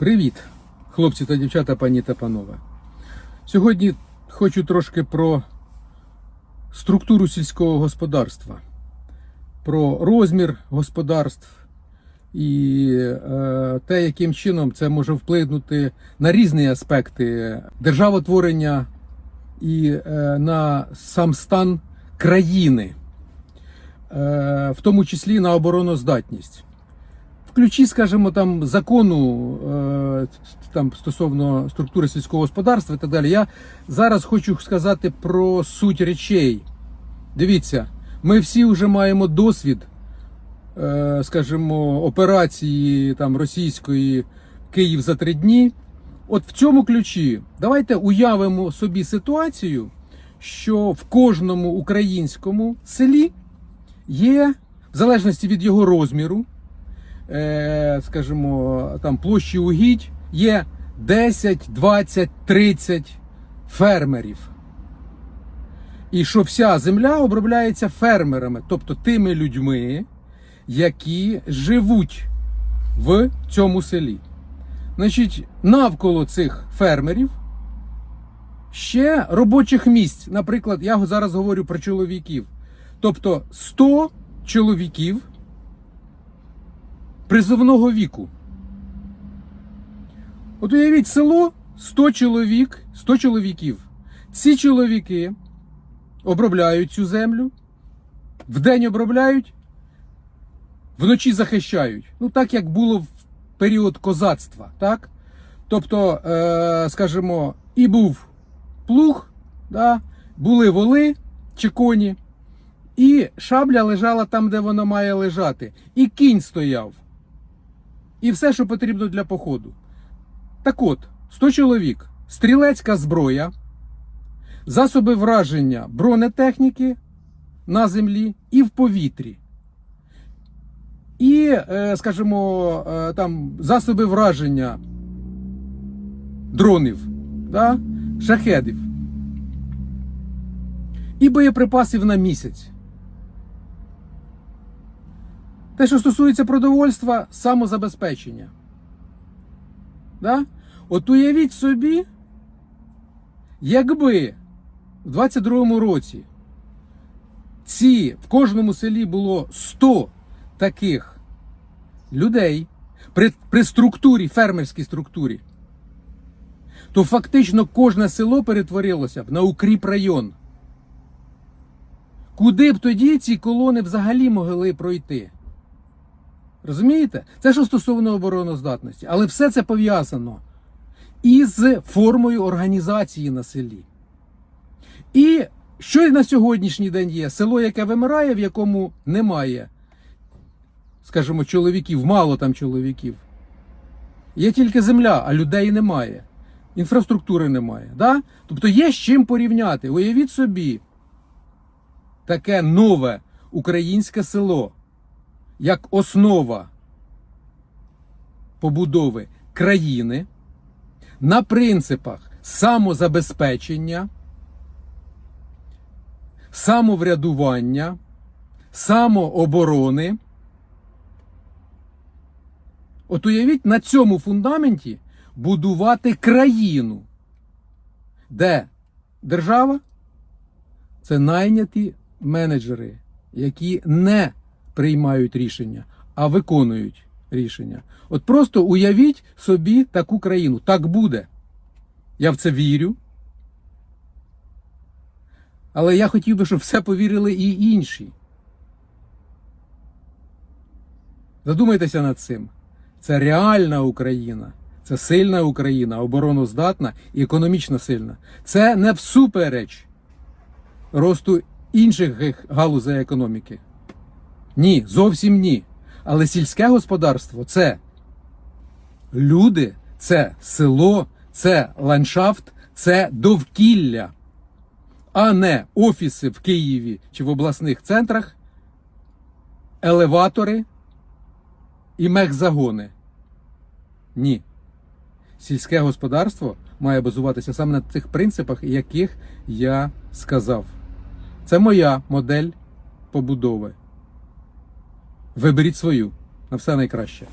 Привіт, хлопці та дівчата, пані та панове. Сьогодні хочу трошки про структуру сільського господарства, про розмір господарств і е, те, яким чином це може вплинути на різні аспекти державотворення і е, на сам стан країни, е, в тому числі на обороноздатність. В ключі, скажімо, там закону е, там стосовно структури сільського господарства і так далі. Я зараз хочу сказати про суть речей. Дивіться, ми всі вже маємо досвід, е, скажімо, операції там російської Київ за три дні. От в цьому ключі давайте уявимо собі ситуацію, що в кожному українському селі є, в залежності від його розміру, скажімо, там площі угідь є 10, 20, 30 фермерів. І що вся земля обробляється фермерами, тобто тими людьми, які живуть в цьому селі. Значить, навколо цих фермерів ще робочих місць. Наприклад, я зараз говорю про чоловіків. Тобто 100 чоловіків призовного віку. От уявіть село 100 чоловік, 100 чоловіків. Ці чоловіки обробляють цю землю, вдень обробляють, вночі захищають. Ну, так як було в період козацтва. так? Тобто, е, скажімо, і був плуг, да? були воли чи коні, і шабля лежала там, де вона має лежати, і кінь стояв. І все, що потрібно для походу. Так от, 100 чоловік, стрілецька зброя, засоби враження бронетехніки на землі і в повітрі. І, е, скажімо, е, там засоби враження дронів, да? шахедів. І боєприпасів на місяць. Те, що стосується продовольства, самозабезпечення. Да? От уявіть собі, якби в 22-му році ці в кожному селі було 100 таких людей при, при структурі, фермерській структурі, то фактично кожне село перетворилося б на укріп район. Куди б тоді ці колони взагалі могли пройти? Розумієте? Це що стосовно обороноздатності. Але все це пов'язано із формою організації на селі. І що на сьогоднішній день є? Село, яке вимирає, в якому немає, скажімо, чоловіків, мало там чоловіків. Є тільки земля, а людей немає. Інфраструктури немає. Да? Тобто є з чим порівняти. Уявіть собі, таке нове українське село як основа побудови країни на принципах самозабезпечення, самоврядування, самооборони. От уявіть на цьому фундаменті будувати країну, де держава це найняті менеджери, які не приймають рішення, а виконують рішення. От просто уявіть собі таку країну. Так буде. Я в це вірю. Але я хотів би, щоб все повірили і інші. Задумайтеся над цим. Це реальна Україна, це сильна Україна, обороноздатна і економічно сильна. Це не всупереч росту інших галузей економіки. Ні, зовсім ні. Але сільське господарство це люди, це село, це ландшафт, це довкілля, а не офіси в Києві чи в обласних центрах, елеватори і мехзагони. Ні. Сільське господарство має базуватися саме на тих принципах, яких я сказав. Це моя модель побудови. Виберіть свою. На все найкраще.